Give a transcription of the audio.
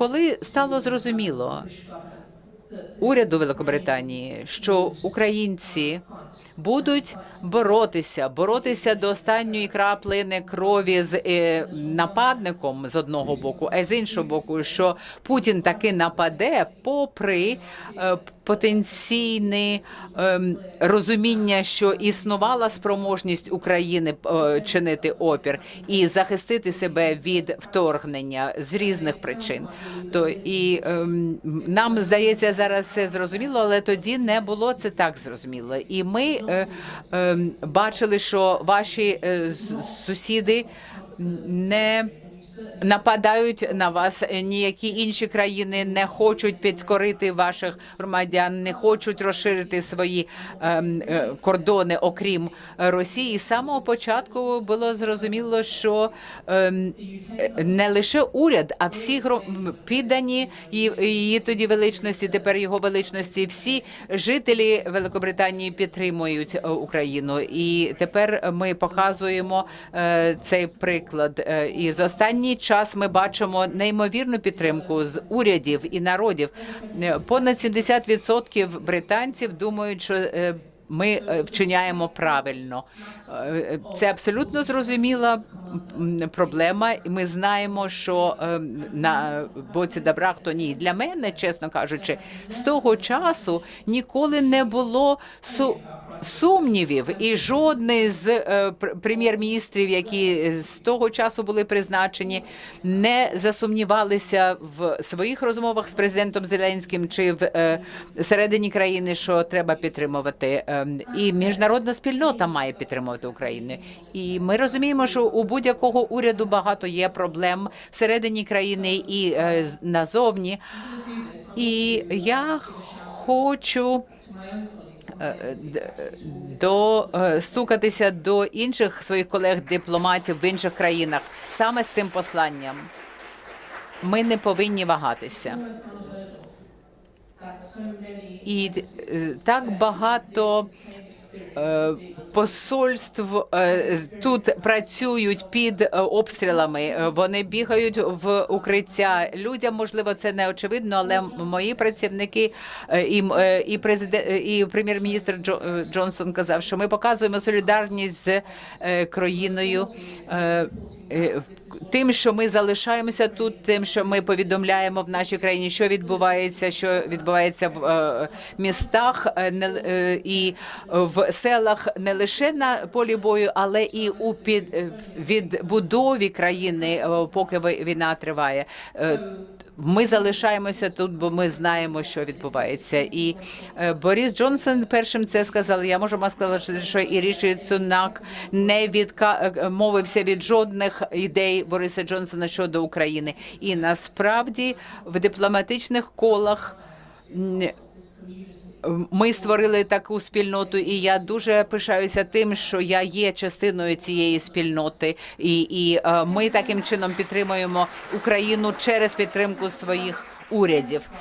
коли стало зрозуміло уряду Великобританії, що українці будуть боротися, боротися до останньої краплини крові з е, нападником з одного боку, а з іншого боку, що Путін таки нападе, попри е, потенційне ем, розуміння, що існувала спроможність України е, чинити опір і захистити себе від вторгнення з різних причин. То і ем, нам здається зараз все зрозуміло, але тоді не було це так зрозуміло. І ми е, ем, бачили, що ваші е, сусіди не нападають на вас. Ніякі інші країни не хочуть підкорити ваших громадян, не хочуть розширити свої ем, е, кордони, окрім Росії. З самого початку було зрозуміло, що ем, не лише уряд, а всі піддані її, тоді величності, тепер його величності, всі жителі Великобританії підтримують е, Україну. І тепер ми показуємо е, цей приклад. І за останній час ми бачимо неймовірну підтримку з урядів і народів. Е, Понад 70% британців думають, що е, ми е, вчиняємо правильно. Е, Це абсолютно зрозуміла проблема. і Ми знаємо, що е, на боці добра хто ні. Для мене, чесно кажучи, з того часу ніколи не було су. Сумнівів і жодний з е, прем'єр-міністрів, які з того часу були призначені, не засумнівалися в своїх розмовах з президентом Зеленським чи в е, середині країни, що треба підтримувати. Е, і міжнародна спільнота має підтримувати Україну. І ми розуміємо, що у будь-якого уряду багато є проблем всередині країни і е, назовні. І я хочу е, д- до е, до інших своїх колег-дипломатів в інших країнах саме з цим посланням. Ми не повинні вагатися. І е, так багато е, посольств е, тут працюють під обстрілами. Вони бігають в укриття. Людям можливо це не очевидно, але мої працівники і, і президент і прем'єр-міністр Джо- Джонсон казав, що ми показуємо солідарність з країною. Тим, що ми залишаємося тут, тим, що ми повідомляємо в нашій країні, що відбувається, що відбувається в е, містах е, не е, і в селах не лише на полі бою, але і у під відбудові країни, поки війна триває. Е, Ми залишаємося тут, бо ми знаємо, що відбувається. І е, Борис Джонсон першим це сказав. Я можу сказати, що і Ріші Цунак не відмовився від жодних ідей Бориса Джонсона щодо України. І насправді в дипломатичних колах. Ми створили таку спільноту, і я дуже пишаюся тим, що я є частиною цієї спільноти, і, і е, ми таким чином підтримуємо Україну через підтримку своїх урядів.